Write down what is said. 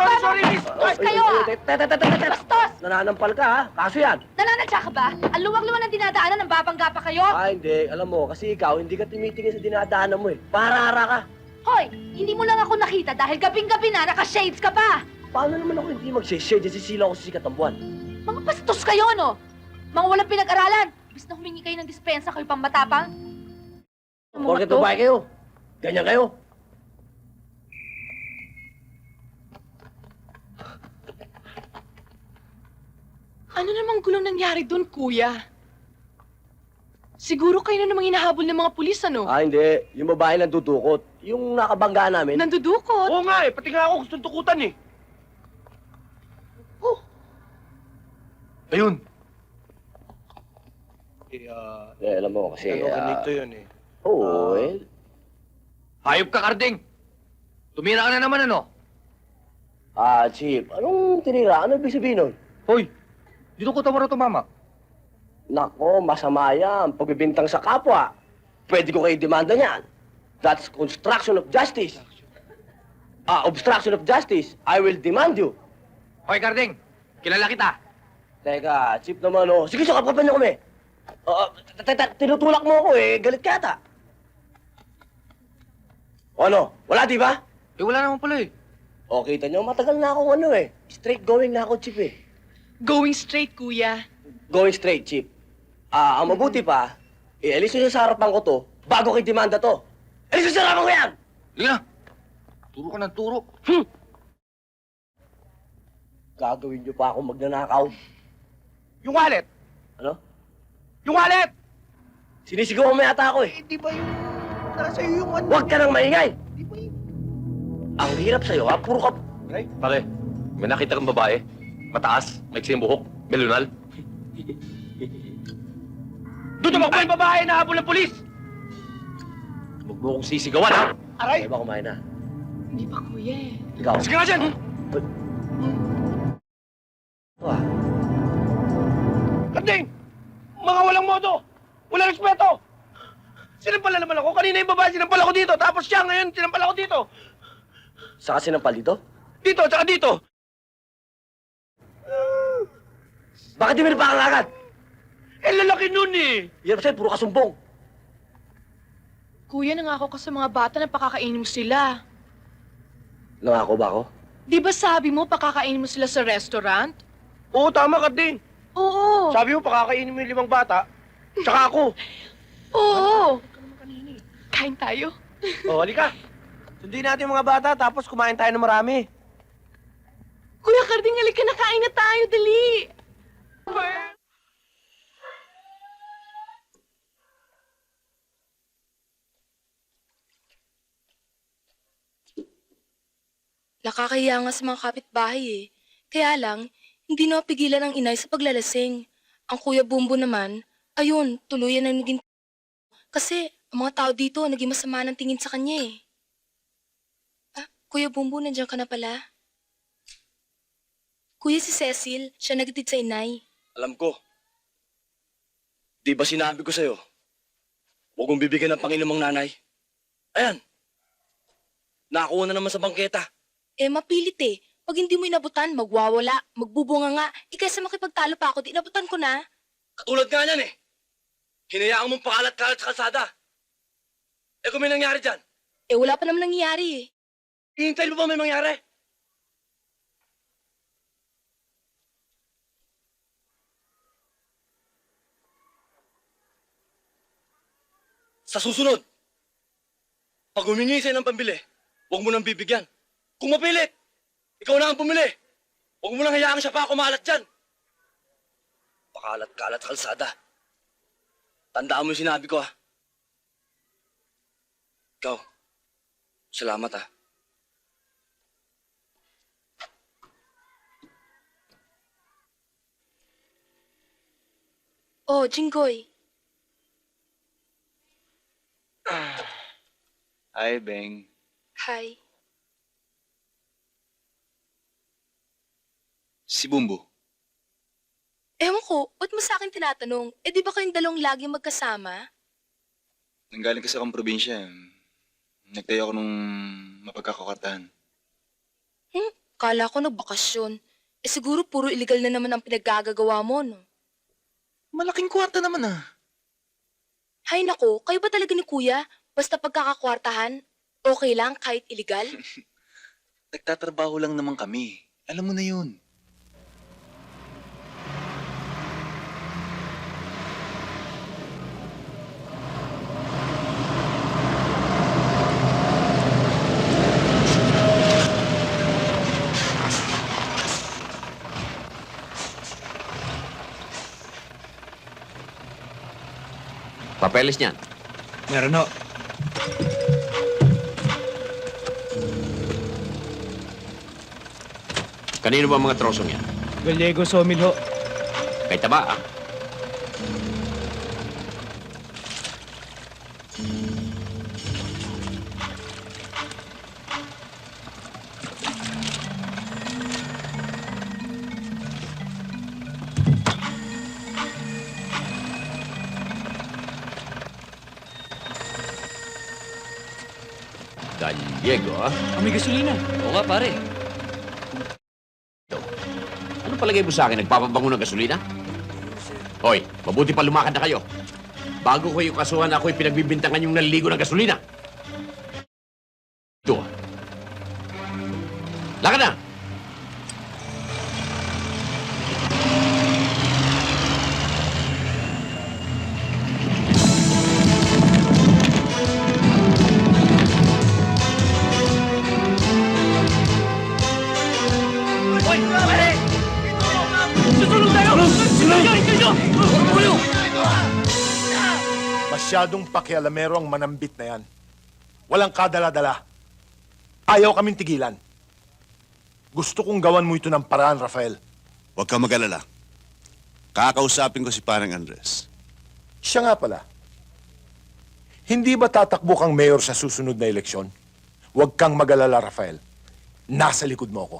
sorry, sorry, miss. Bastos kayo ah! Teta, teta, teta, teta. Bastos! Nananampal ka ha? Kaso yan. Nananadya ka ba? Ang luwag-luwag ng dinadaanan, ng babangga pa kayo? Ah, hindi. Alam mo, kasi ikaw, hindi ka tumitingin sa dinadaanan mo eh. Para-ara ka. Hoy, hindi mo lang ako nakita dahil gabing-gabi na, naka-shades ka pa! Paano naman ako hindi mag-share dyan sisilaw ko sa sikat ng buwan? Mga bastos kayo, no? Mga walang pinag-aralan! Bis na humingi kayo ng dispensa kayo pang matapang. Porket to? babae kayo. Ganyan kayo. Ano namang gulong nangyari doon, kuya? Siguro kayo na namang hinahabol ng mga pulis, ano? Ah, hindi. Yung babae lang dudukot. Yung nakabanggaan namin. Nandudukot? Oo nga eh, pati nga ako gustong tukutan eh. Oh. Ayun. Eh, ah, Eh, alam mo kasi... ano, ah, ganito yun eh. Oo, Ah. eh. Hayop ka, Karding! Tumira ka na naman, ano? Ah, Chip, anong tinira? Ano ibig sabihin nun? Hoy, dito ko tawara tumama. Nako, masama yan. Pagbibintang sa kapwa. Pwede ko kayo demanda niyan. That's construction of justice. Ah, obstruction of justice. I will demand you. Hoy, Karding! Kilala kita! Teka, Chip naman oh. Sige, sukap-kapan niyo kami. Oo, t- t- t- tinutulak mo ako eh. Galit ka ata. O ano? Wala, di ba? Eh, wala naman pala eh. O, kita niyo, matagal na akong ano eh. Straight going na ako, Chip eh. Going straight, kuya. Going straight, Chip. Ah, ang mabuti pa, ialis niyo sa harapan ko to bago kay demanda to. Alis niyo sa harapan ko yan! Sige na! Turo ka ng turo. Gagawin niyo pa ako magnanakaw. Yung wallet! Ano? Yung wallet! Sinisigaw mo yata ako eh. Eh, di ba yung... Nasa iyo yung ano? Huwag ka nang maingay! Di ba yung... Ang hirap sa'yo ha, puro ka... Ay, Pare, may nakita kang babae. Mataas, may yung buhok, may lunal. doon tumakbo yung babae na habol ng polis! Huwag mo kong sisigawan, ha? Aray! Ay ba kumain na? Hindi pa, kuya eh. Ikaw? Sige nga dyan! Ah, Karding! Mga walang modo! Walang respeto! Sinampala naman ako. Kanina yung babae sinampala ko dito. Tapos siya ngayon sinampala ko dito. sa kasi ng dito? Dito, tsaka dito. Bakit di mo napakan agad? Eh, lalaki nun eh. Hirap sa'yo, puro kasumbong. Kuya, nangako ka sa mga bata na pakakainin mo sila. Nangako ba ako? Di ba sabi mo pakakainin mo sila sa restaurant? Oo, tama, Karding. Oo. Sabi mo, pakakainin mo yung limang bata. Tsaka ako. Oo. Kain tayo. O, halika. Sundin natin yung mga bata, tapos kumain tayo ng marami. Kuya Karding, halika na kain na tayo, dali. Nakakahiya nga sa mga kapitbahay eh. Kaya lang, hindi na mapigilan ang inay sa paglalasing. Ang kuya Bumbo naman, ayun, tuluyan na naging Kasi ang mga tao dito naging masama ng tingin sa kanya eh. Ah, Kuya Bumbo, nandiyan ka na pala. Kuya si Cecil, siya nagtid sa inay. Alam ko. Di ba sinabi ko sa'yo? Huwag mong bibigyan ng Panginoong nanay. Ayan. Nakakuha na naman sa bangketa. Eh, mapilit eh. Pag hindi mo inabutan, magwawala, magbubunga nga. Ikaysa makipagtalo pa ako, di inabutan ko na. Katulad nga niyan eh. Hinayaan mong pakalat-kalat sa kalsada. Eh kung may nangyari dyan, Eh, wala pa naman nangyayari eh. hihintayin mo ba may mangyari? Sa susunod, pag humingi sa'yo ng pambili, huwag mo nang bibigyan. Kung mapilit, ikaw na ang pumili. Huwag mo nang hayaan siya pa kumalat dyan. Pakalat-kalat sa kalsada. Tandaan mo yung sinabi ko, ha? Ikaw, salamat, ha? Oh, Jinggoy. Hi, Beng. Hi. Si Bumbo. Ewan ko, ba't mo sa akin tinatanong? Eh di ba kayong dalawang lagi magkasama? Nanggaling kasi akong probinsya. Nagtayo ako nung mapagkakakatahan. Kala ko nagbakasyon. Eh siguro puro illegal na naman ang pinaggagawa mo, no? Malaking kwarta naman ah. Hay nako, kayo ba talaga ni kuya? Basta pagkakakwartahan, okay lang kahit illegal? Nagtatrabaho lang naman kami. Alam mo na yun. Papeles niyan. Meron ho. Kanino ba ang mga trosong yan? Gallego Sawmill ho. Kay Taba, ah. Gallego, ah. May gasolina. Oo nga, pare. Ano palagay mo sa akin? Nagpapabango ng gasolina? Hoy, mabuti pa lumakad na kayo. Bago ko yung kasuhan ako'y pinagbibintangan yung naliligo ng gasolina. Ito ah. Lakad na! Masyadong pakialamero ang manambit na yan. Walang kadala-dala. Ayaw kaming tigilan. Gusto kong gawan mo ito ng paraan, Rafael. Huwag kang mag-alala. Kakausapin ko si Parang Andres. Siya nga pala. Hindi ba tatakbo kang mayor sa susunod na eleksyon? Huwag kang mag-alala, Rafael. Nasa likod mo ako.